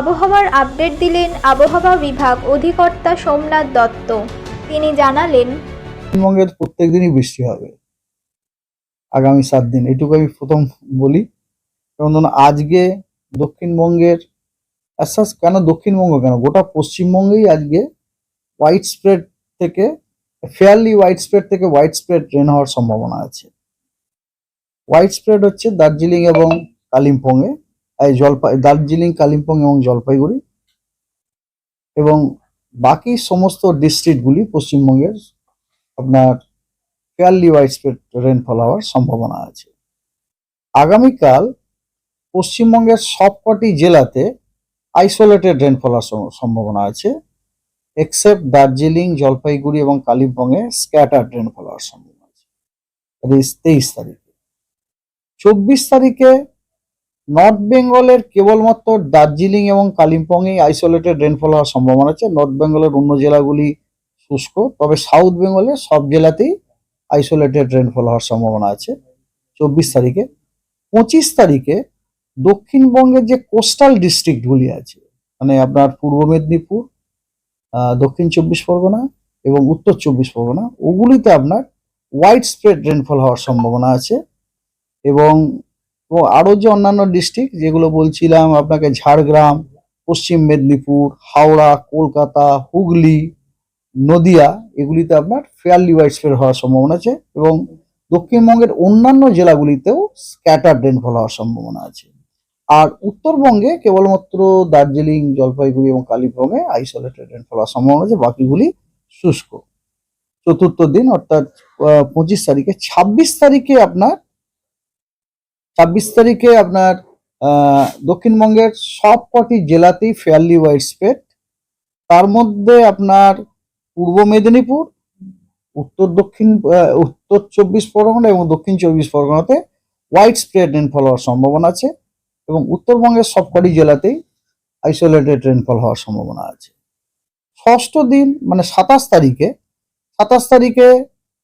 আবহাওয়ার আপডেট দিলেন আবহাওয়া বিভাগ অধিকর্তা সোমনাথ দত্ত। তিনি জানালেন, পশ্চিমবঙ্গের প্রত্যেক দিনই বৃষ্টি হবে। আগামী সাত দিন, এটুকু আমি প্রথম বলি। ধরুন, আজকে দক্ষিণবঙ্গের, আশ্বাস, কেন দক্ষিণবঙ্গ কেন? গোটা পশ্চিমবঙ্গেই আজকে হোয়াইট স্প্রেড থেকে ফেয়ারলি হোয়াইট স্প্রেড থেকে হোয়াইট স্প্রেড ট্রেন হওয়ার সম্ভাবনা আছে। হোয়াইট স্প্রেড হচ্ছে দার্জিলিং এবং কালিম্পংয়ে। জলপাই, দার্জিলিং, কালিম্পং এবং জলপাইগুড়ি এবং বাকি সমস্ত ডিস্ট্রিক্টগুলি পশ্চিমবঙ্গের আপনার ফেয়ারলি হোয়াইট স্প্রেড রেনফল হওয়ার সম্ভাবনা আছে। আগামীকাল পশ্চিমবঙ্গের সবকটি জেলাতে আইসোলেটেড রেনফল হওয়ার সম্ভাবনা আছে এক্সেপ্ট দার্জিলিং, জলপাইগুড়ি এবং কালিম্পংয়ে স্ক্যাটার্ড রেনফল হওয়ার সম্ভাবনা আছে। তেইশ তারিখে। চব্বিশ তারিখে নর্থ বেঙ্গলের কেবলমাত্র দার্জিলিং এবং কালিম্পংয়ে আইসোলেটেড রেনফল হওয়ার সম্ভাবনা আছে। নর্থ বেঙ্গলের অন্য জেলাগুলি শুষ্ক, তবে সাউথ বেঙ্গলে সব জেলাতেই আইসোলেটেড রেনফল হওয়ার সম্ভাবনা আছে চব্বিশ তারিখে। পঁচিশ তারিখে দক্ষিণবঙ্গের যে কোস্টাল ডিস্ট্রিক্টগুলি আছে মানে আপনার পূর্ব মেদিনীপুর দক্ষিণ চব্বিশ পরগনা এবং উত্তর চব্বিশ পরগনা, ওগুলিতে আপনার হোয়াইট স্প্রেড রেনফল হওয়ার সম্ভাবনা আছে এবং ও আরও যে অন্যান্য ডিস্ট্রিক্ট যেগুলো বলছিলাম, আপনাকে ঝাড়গ্রাম, পশ্চিম মেদিনীপুর, হাওড়া, কলকাতা, হুগলি, নদিয়া, এগুলিতে আপনার ফেয়ারলি হোয়াইট স্প্রেড হওয়ার সম্ভাবনা আছে এবং দক্ষিণবঙ্গের অন্যান্য জেলাগুলিতেও স্ক্যাটার রেনফল হওয়ার সম্ভাবনা আছে। আর উত্তরবঙ্গে কেবলমাত্র দার্জিলিং, জলপাইগুড়ি এবং কালিম্পংয়ে আইসোলেটেড রেনফল হওয়ার সম্ভাবনা আছে, বাকিগুলি শুষ্ক। চতুর্থ দিন অর্থাৎ পঁচিশ তারিখে, ছাব্বিশ তারিখে আপনার ছাব্বিশ তারিখে আপনার দক্ষিণবঙ্গের সব কটি জেলাতেই ফেয়ারলি হোয়াইট স্প্রেড তার মধ্যে আপনার পূর্ব মেদিনীপুর, উত্তর দক্ষিণ উত্তর চব্বিশ পরগনা এবং দক্ষিণ চব্বিশ পরগনাতে হোয়াইট স্প্রেড রেনফল হওয়ার সম্ভাবনা আছে এবং উত্তরবঙ্গের সবকটি জেলাতেই আইসোলেটেড রেনফল হওয়ার সম্ভাবনা আছে। ষষ্ঠ দিন মানে সাতাশ তারিখে সাতাশ তারিখে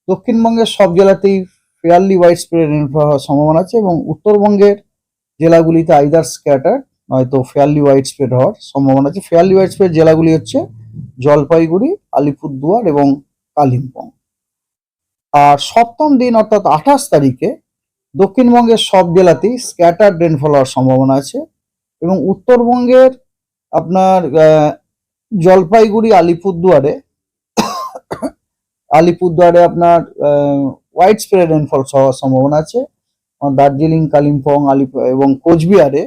দক্ষিণবঙ্গের সব জেলাতেই ফেয়ারলি ওয়াইড স্প্রেড রেনফল হওয়ার সম্ভাবনা আছে এবং উত্তরবঙ্গের জেলাগুলিতে আইদার স্ক্যাটার নয়তো ফেয়ারলি ওয়াইড স্প্রেড হওয়ার সম্ভাবনা আছে। ফেয়ারলি ওয়াইড স্প্রেড জেলাগুলি হচ্ছে জলপাইগুড়ি, আলিপুরদুয়ার এবং কালিম্পং। আর সপ্তম দিন অর্থাৎ আঠাশ তারিখে দক্ষিণবঙ্গের সব জেলাতেই স্ক্যাটার রেনফল হওয়ার সম্ভাবনা আছে এবং উত্তরবঙ্গের আপনার জলপাইগুড়ি, আলিপুরদুয়ারে আলিপুরদুয়ারে আপনার হোয়াইট স্প্রেড রেনফল হওয়ার সম্ভাবনা আছে। দার্জিলিং, কালিম্পং, আলিপ এবং কোচবিহারে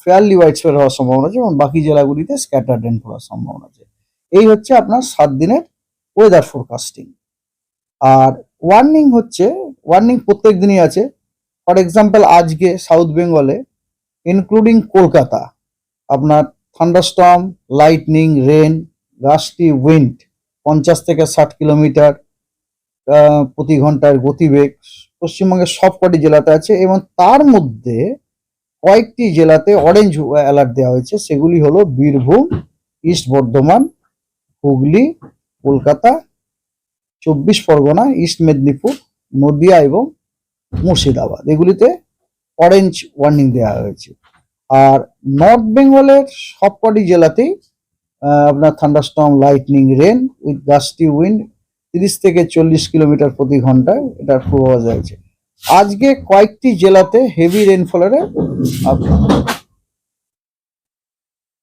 ফেয়ারলি হোয়াইট স্প্রেড হওয়ার সম্ভাবনা আছে এবং বাকি জেলাগুলিতে স্ক্যাটার রেনফল হওয়ার সম্ভাবনা আছে। এই হচ্ছে আপনার সাত দিনের ওয়েদার ফোরকাস্টিং আর ওয়ার্নিং হচ্ছে ওয়ার্নিং প্রত্যেক দিনই আছে। ফর এক্সাম্পল আজকে সাউথ বেঙ্গলে ইনক্লুডিং কলকাতা, আপনার thunderstorm lightning rain gusty wind পঞ্চাশ থেকে ষাট কিলোমিটার প্রতি ঘণ্টার গতিবেগ পশ্চিমবঙ্গের সবকটি জেলাতে আছে এবং তার মধ্যে কয়েকটি জেলাতে অরেঞ্জ অ্যালার্ট দেওয়া হয়েছে। সেগুলি হলো বীরভূম ইস্ট বর্ধমান, হুগলি, কলকাতা, চব্বিশ পরগনা ইস্ট মেদিনীপুর, নদিয়া এবং মুর্শিদাবাদ। এগুলিতে অরেঞ্জ ওয়ার্নিং দেওয়া হয়েছে। আর নর্থ বেঙ্গলের সবকটি জেলাতেই আপনার thunderstorm lightning rain with gusty wind তিরিশ থেকে চল্লিশ কিলোমিটার প্রতি ঘন্টায় এটার পূর্বাভাস রয়েছে আজকে কয়েকটি জেলাতে হেভি রেনফলের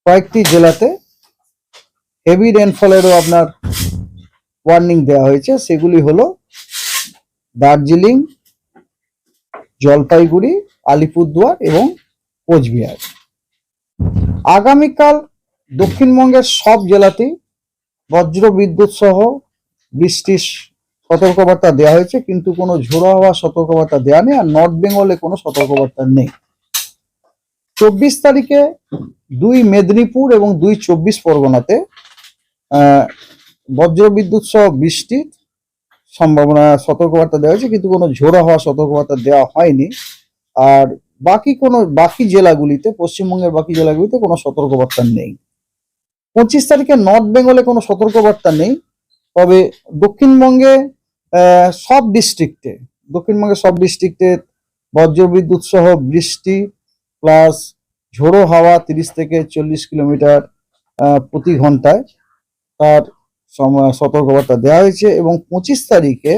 কয়েকটি জেলাতে হেভি রেনফলেরও আপনার ওয়ার্নিং দেওয়া হয়েছে। সেগুলি হলো দার্জিলিং, জলপাইগুড়ি, আলিপুরদুয়ার এবং কোচবিহার। আগামীকাল দক্ষিণবঙ্গের সব জেলাতেই বজ্র বিদ্যুৎ সহ বৃষ্টির সতর্কবার্তা দেওয়া হয়েছে কিন্তু কোনো ঝোড়ো হওয়া সতর্কবার্তা দেওয়া নেই আর নর্থ বেঙ্গলে কোনো সতর্কবার্তা নেই। চব্বিশ তারিখে দুই মেদিনীপুর এবং দুই চব্বিশ পরগনাতে আহ, বজ্র বিদ্যুৎ সহ বৃষ্টির সম্ভাবনা সতর্কবার্তা দেওয়া হয়েছে কিন্তু কোনো ঝোড়ো হওয়া সতর্কবার্তা দেওয়া হয়নি। আর বাকি কোনো বাকি জেলাগুলিতে পশ্চিমবঙ্গের বাকি জেলাগুলিতে কোনো সতর্কবার্তা নেই। পঁচিশ তারিখে নর্থ বেঙ্গলে কোনো সতর্কবার্তা নেই। তবে দক্ষিণবঙ্গে সব ডিস্ট্রিক্টে দক্ষিণবঙ্গে সব ডিস্ট্রিক্টে বজ্রবিদ্যুৎ সহ বৃষ্টি প্লাস ঝোড়ো হাওয়া তিরিশ থেকে চল্লিশ কিলোমিটার প্রতি ঘন্টায় তার সতর্কবার্তা দেওয়া হয়েছে এবং পঁচিশ তারিখে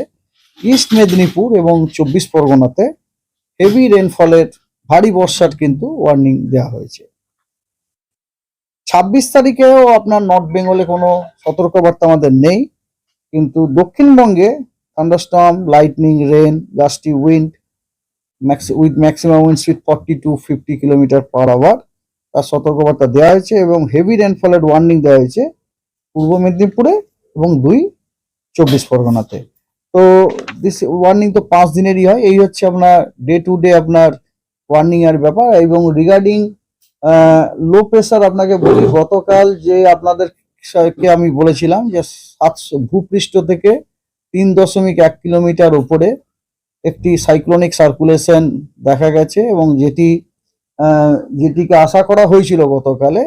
ইস্ট মেদিনীপুর এবং চব্বিশ পরগনাতে হেভি রেনফলের ভারী বর্ষার কিন্তু ওয়ার্নিং দেওয়া হয়েছে। ছাব্বিশ তারিখেও আপনার নর্থ বেঙ্গলে কোনো সতর্কবার্তা আমাদের নেই। কিন্তু দক্ষিণবঙ্গে thunderstorm lightning rain gusty wind with maximum wind speed forty to fifty kilometre per hour তার সতর্কবার্তা দেওয়া হয়েছে এবং হেভি রেনফলের ওয়ার্নিং দেওয়া হয়েছে পূর্ব মেদিনীপুরে এবং দুই চব্বিশ পরগনাতে। তো দিস ওয়ার্নিং তো পাঁচ দিনেরই হয়। এই হচ্ছে আপনার ডে টু ডে আপনার ওয়ার্নিং এর ব্যাপার এবং রিগার্ডিং লো প্রেসার আপনাকে বলি, গতকাল যে আপনাদের কে আমি বলেছিলাম যে সাতশো, ভূপৃষ্ঠ থেকে তিন দশমিক এক কিলোমিটার উপরে একটি সাইক্লোনিক সার্কুলেশন দেখা গেছে এবং যেটি যেটিকে আশা করা হয়েছিল গতকালে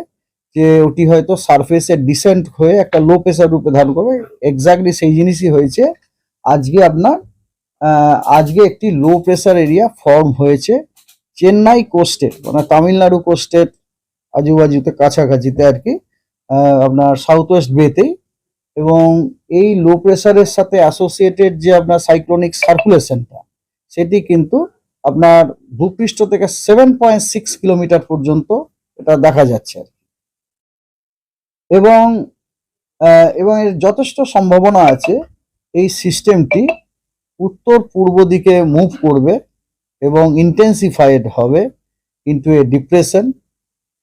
যে ওটি হয়তো সারফেসে ডিসেন্ট হয়ে একটা লো প্রেসার রূপে ধারণ করবে। এক্স্যাক্টলি সেই জিনিসই হয়েছে। আজকে আপনার আজকে একটি লো প্রেসার এরিয়া ফর্ম হয়েছে চেন্নাই কোস্টের মানে তামিলনাড়ু কোস্টের আজুবাজুতে কাছাকাছিতে আর কি। আপনার সাউথ ওয়েস্ট বেতেই এবং এই লো প্রেসারের সাথে অ্যাসোসিয়েটেড যে আপনার সাইক্লোনিক সার্কুলেশনটা সেটি কিন্তু আপনার ভূপৃষ্ঠ থেকে সেভেন পয়েন্ট সিক্স কিলোমিটার পর্যন্ত এটা দেখা যাচ্ছে আর। এবং এবং এর যথেষ্ট সম্ভাবনা আছে এই সিস্টেমটি উত্তর পূর্ব দিকে মুভ করবে এবং ইন্টেন্সিফাইড হবে into a depression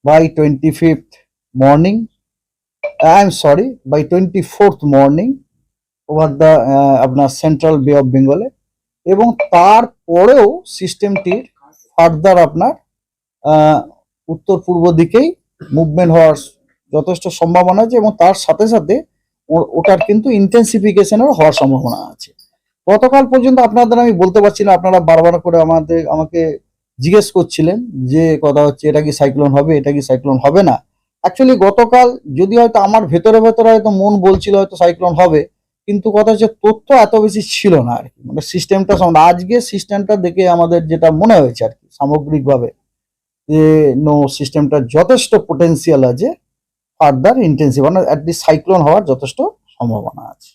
by twenty fifth morning I am sorry by twenty fourth morning over the আপনার সেন্ট্রাল বে অফ বেঙ্গলে এবং তারপরেও সিস্টেমটির ফার্দার আপনার উত্তর পূর্ব দিকেই মুভমেন্ট হওয়ার যথেষ্ট সম্ভাবনা আছে এবং তার সাথে সাথে ওটার কিন্তু ইন্টেন্সিফিকেশনের হওয়ার সম্ভাবনা আছে। গতকাল পর্যন্ত আপনাদের আমি বলতে পারছি না, আপনারা বারবার করে আমাদের, আমাকে জিজ্ঞেস করছিলেন যে কথা হচ্ছে এটা কি সাইক্লোন হবে, এটা কি সাইক্লোন হবে না। অ্যাকচুয়ালি গতকাল যদি হয়তো আমার ভেতরে ভেতরে হয়তো মন বলছিল হয়তো সাইক্লোন হবে, কিন্তু কথা হচ্ছে তথ্য এত বেশি ছিল না আর কি। মানে সিস্টেমটা আজকে সিস্টেমটা দেখে আমাদের যেটা মনে হয়েছে আর কি, সামগ্রিকভাবে, যে নো সিস্টেমটা যথেষ্ট পোটেন্সিয়াল আছে ফার্দার ইন্টেন্সিভ মানে অ্যাটলিস্ট সাইক্লোন হওয়ার যথেষ্ট সম্ভাবনা আছে।